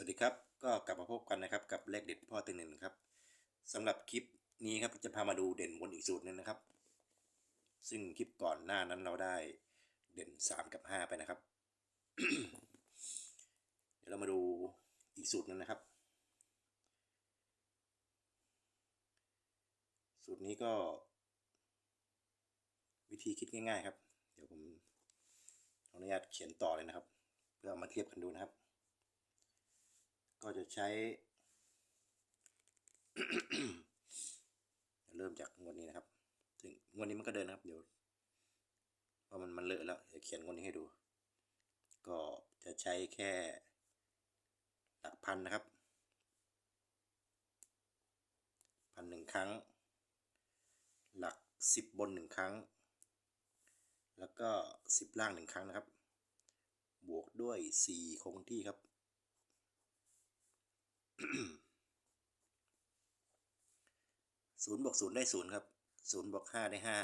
วัสดีครับ ก็กลับมาพบกันนะครับกับเลขเด็ดพ่อตึงหนึ่งครับสำหรับคลิปนี้ครับจะพามาดูเด่นบนอีกสูตรหนึ่งนะครับ ซึ่งคลิปก่อนหน้านั้นเราได้เด่น 3 กับ 5 ไปนะครับ เดี๋ยวเรามาดูอีกสูตรหนึงนะครับ สูตรนี้ก็ วิธีคิดง่าย ๆ ครับ เดี๋ยวผมขออนุญาตเขียนต่อเลยนะครับ เพื่อมาเทียบกันดูนะครับ ก็จะใช้ เริ่มจากงวดนี้นะครับ ถึงงวดนี้มันก็เดินนะครับ เดี๋ยวพราะมันมันเลอะแล้วเดี๋ยวเขียนงวดนี้ให้ดู ก็จะใช้แค่หลักพันนะครับ พันหนึ่งครั้ง หลักสิบบนหนึ่งครั้ง แล้วก็สิบล่างหนึ่งครั้งนะครับ บวกด้วยสี่คงที่ครับ ศูนย์บวกศูนย์ได้ศูนย์ครับศูนย์บวกห้าได้ห้า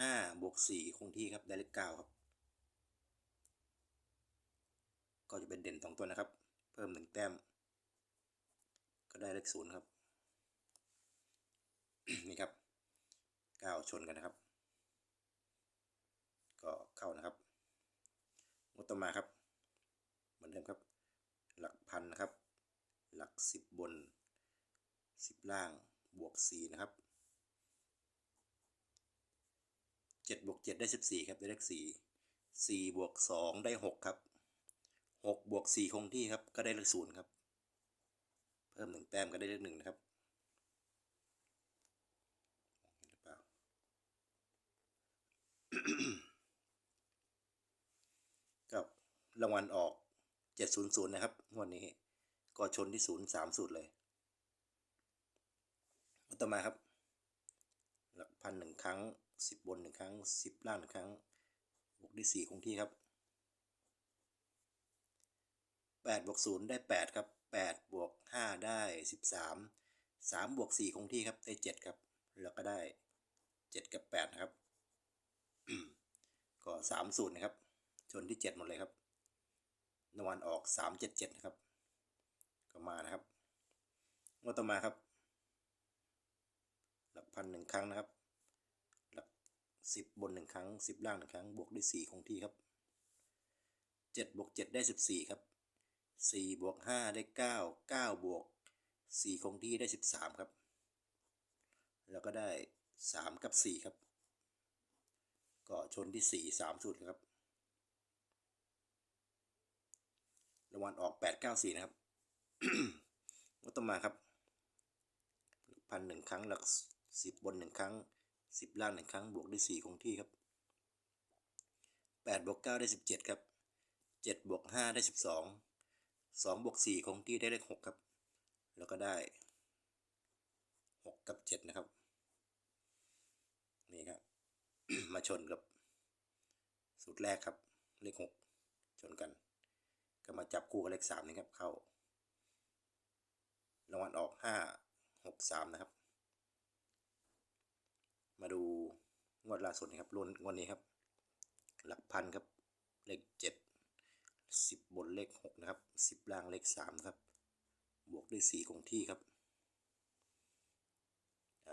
ห้าบวกสี่คงที่ครับได้เลขเก้าครับ ก็จะเป็นเด่นสองตัวนะครับ เพิ่มหนึ่งแต้ม ก็ได้เลขศูนย์ครับ นี่ครับเก้าชนกันนะครับ ก็เข้านะครับงวดต่อมาครับ เหมือนเดิมครับ หลักพันนะครับ กสิบบนสิบล่างบวกสี่นะครับเจ็ดบวกเจ็ดได้สิบสี่ครับ ได้เลขสี่สี่บวกสองได้หกครับหกบวกสี่คงที่ครับ ก็ได้เลขศูนย์ครับ เพิ่มหนึ่งแต้มก็ได้เลขหนึ่งนะครับมองเห็นหรือเปล่าก็รางวัลออกเจ็ดศูนย์ศูนย์นะครับงวดนี้ ก็ชนที่ศูนย์สามสูตรเลยต่อมาครับ หลักพันหนึ่งครั้งสิบบนหนึ่งครั้งสิบล่างหนึ่งครั้งบวกที่สี่คงที่ครับแปดบวกศูนย์ได้แปดครับแปดบวกห้าได้สิบสามสามบวกสี่คงที่ครับได้เจ็ดครับ แล้วก็ได้เจ็ดกับแปดนะครับก็สามสูตรนะครับ ชนที่เจ็ดหมดเลยครับนวันออกสามเจ็ดเจ็ดนะครับ ก็มานะครับงวดต่อมาครับ หลักพันหนึ่งครั้งนะครับ หลักสิบบนหนึ่งครั้งสิบล่างหนึ่งครั้ง บวกด้วยสี่คงที่ครับเจ็ดบวกเจ็ดได้สิบสี่ครับสี่บวกห้าได้เก้าเก้าบวกสี่คงที่ได้สิบสามครับ แล้วก็ได้สามกับสี่ครับ ก็ชนที่สี่สามสุดครับรางวัลออกแปดเก้าสี่นะครับ งวดต่อมาครับพันหนึ่งครั้งหลักสิบบนหนึ่งครั้งสิบล่างหนึ่งครั้งบวกได้สี่คงที่ครับแปดบวกเก้าได้สิบเจ็ดครับเจ็ดบวกห้าได้สิบสองสองบวกสี่คงที่ได้เลขหกครับ แล้วก็ได้หกกับเจ็ดนะครับ นี่ครับ มาชนกับ สูตรแรกครับ เลขหกชนกัน ก็มาจับคู่กับเลขสามนี่ครับ เข้า รางวัลออกห้าหกสามนะครับ มาดูงวดล่าสุดนะครับรวนงวดนี้ครับ หลักพันครับ เลขเจ็ดสิบบนเลขหกนะครับสิบล่างเลขสามครับ บวกด้วยสี่คงที่ครับ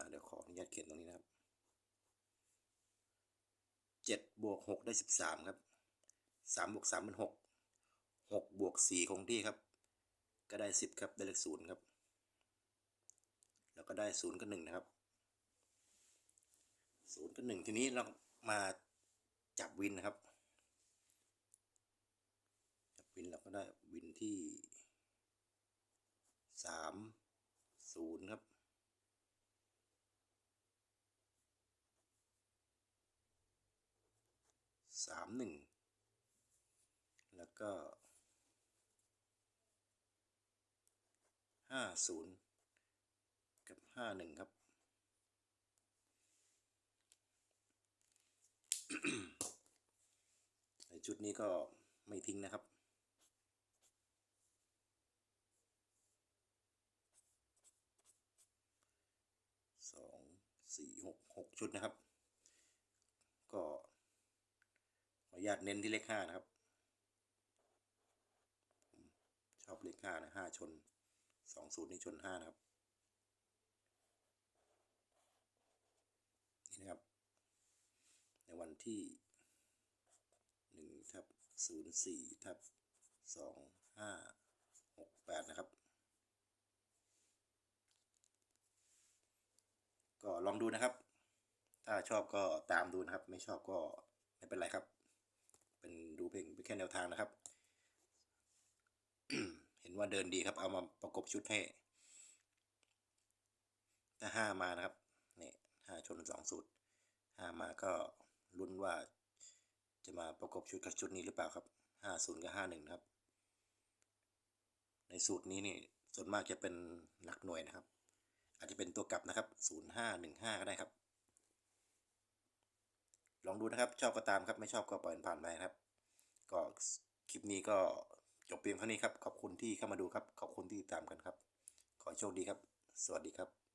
เดี๋ยวขออนุญาตเขียนตรงนี้นะครับเจ็ดบวกหกได้สิบสามครับสามบวกสามเป็นหกหกบวกสี่คงที่ครับ ก็ได้สิบครับได้เลขศูนย์ครับ แล้วก็ได้ศูนย์กับหนึ่งนะครับศูนย์กับหนึ่งทีนี้เรามาจับวินนะครับ จับวินเราก็ได้วินที่สามศูนย์ครับสามหนึ่งแล้วก็ห้าศูนย์ ห้าหนึ่งครับในชุดนี้ก็ไม่ทิ้งนะครับ สองสี่หกหกชุดนะครับ ก็ขออนุญาตเน้นที่เลขห้านะครับ ชอบเลขห้านะห้าชนสองศูนย์นี่ชนห้านะครับ นะครับ ในวันที่หนึ่งทับศูนย์สี่ทับสองห้าหกแปดนะครับ ก็ลองดูนะครับ ถ้าชอบก็ตามดูนะครับ ไม่ชอบก็ไม่เป็นไรครับ เป็นดูเพลงเป็นแค่แนวทางนะครับ เห็นว่าเดินดีครับ เอามาประกบชุดให้ถ้าห้ามานะครับ นี่ห้าชนสองสูตรห้ามาก็ลุ้นว่าจะมาประกบชุดกับชุดนี้หรือเปล่าครับห้าศูนย์กับห้าหนึ่งนะครับ ในสูตรนี้นี่ส่วนมากจะเป็นหลักหน่วยนะครับ อาจจะเป็นตัวกลับนะครับศูนย์ห้าหนึ่งห้าก็ได้ครับ ลองดูนะครับชอบก็ตามครับไม่ชอบก็ปล่อยผ่านไปครับ ก็คลิปนี้ก็จบเพียงเท่านี้ครับ ขอบคุณที่เข้ามาดูครับ ขอบคุณที่ติดตามกันครับ ขอโชคดีครับ สวัสดีครับ